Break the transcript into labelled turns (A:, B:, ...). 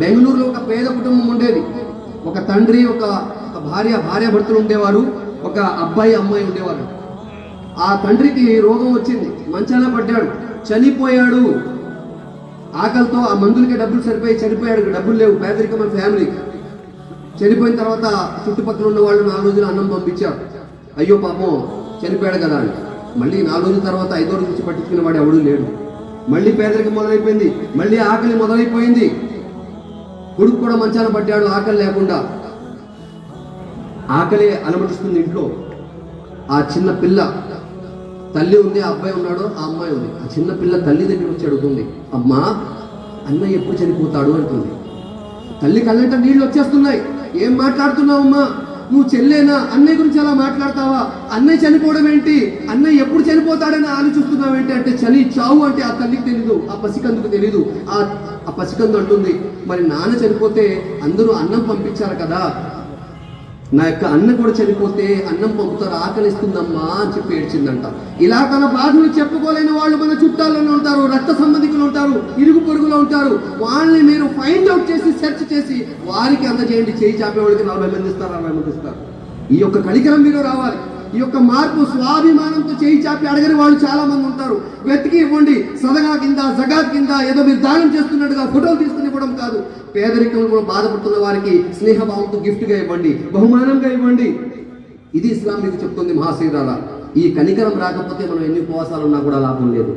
A: బెంగళూరులో ఒక పేద కుటుంబం ఉండేది. ఒక తండ్రి ఒక ఒక భార్య భార్య భర్తలు ఉండేవారు. ఒక అబ్బాయి అమ్మాయి ఉండేవారు. ఆ తండ్రికి రోగం వచ్చింది. మంచాన పడ్డాడు. చనిపోయాడు. ఆకలితో ఆ మందులకి డబ్బులు సరిపోయి చనిపోయాడు. డబ్బులు లేవు. పేదరికమైన ఫ్యామిలీ. చనిపోయిన తర్వాత చుట్టుపక్కల ఉన్న వాళ్ళు నాలుగు రోజులు అన్నం పంపించారు. అయ్యో పాపం చనిపోయాడు కదా అని. మళ్ళీ నాలుగు రోజుల తర్వాత ఐదో రోజు నుంచి పట్టించుకున్న వాడు ఎవడూ లేడు. మళ్ళీ పేదరికం మొదలైపోయింది. మళ్ళీ ఆకలి మొదలైపోయింది. కొడుకు కూడా మంచాన పట్టాడు ఆకలి లేకుండా. ఆకలి అలమటిస్తుంది ఇంట్లో. ఆ చిన్న పిల్ల తల్లి ఉంది ఆ అబ్బాయి ఉన్నాడు ఆ అమ్మాయి ఉంది. ఆ చిన్న పిల్ల తల్లి దగ్గర వచ్చి అడుగుతుంది అమ్మా అన్న ఎప్పుడు చనిపోతాడు? అంటుంది. తల్లి కళ్ళంట నీళ్ళు వచ్చేస్తున్నాయి. ఏం మాట్లాడుతున్నావు అమ్మా? నువ్వు చెల్లేనా? అన్నయ్య గురించి అలా మాట్లాడతావా? అన్నయ్య చనిపోవడం ఏంటి? అన్నయ్య ఎప్పుడు చనిపోతాడని ఆలోచిస్తున్నావు ఏంటి అంటే చలి చావు అంటే ఆ తల్లికి తెలీదు ఆ పసికందుకు తెలీదు. ఆ ఆ పసికందు అంటుంది మరి నాన్న చనిపోతే అందరూ అన్నం పంపించారు కదా? నా యొక్క అన్న కూడా చనిపోతే అన్నం పంపుతారు ఆకలిస్తుందమ్మా అని చెప్పి ఏడ్చిందంట. ఇలా తన బాధలు చెప్పుకోలేని వాళ్ళు మన చుట్టాల్లోనే ఉంటారు రక్త సంబంధికులు ఉంటారు ఇరుగు పొరుగులో ఉంటారు. వాళ్ళని మీరు ఫైండ్ అవుట్ చేసి సెర్చ్ చేసి వారికి అందజేయండి. చేయి చాపేవాడికి నలభై మంది ఇస్తారు అరవై మంది ఇస్తారు. ఈ యొక్క కనికరం మీరు రావాలి. ఈ యొక్క మార్పు స్వాభిమానంతో చేయి చాపి అడగని వాళ్ళు చాలా మంది ఉంటారు. వెతికి ఇవ్వండి. సదగా కింద జగాత్ కింద ఏదో మీరు దానం చేస్తున్నట్టుగా ఫోటోలు తీసుకుని ఇవ్వడం కాదు. పేదరికంలో బాధపడుతున్న వారికి స్నేహభావంతో గిఫ్ట్గా ఇవ్వండి. బహుమానంగా ఇవ్వండి. ఇది ఇస్లాం మీకు చెప్తుంది మహాశీరాల. ఈ కనికరం రాకపోతే మనం ఎన్ని ఉపవాసాలు ఉన్నా కూడా లాభం లేదు.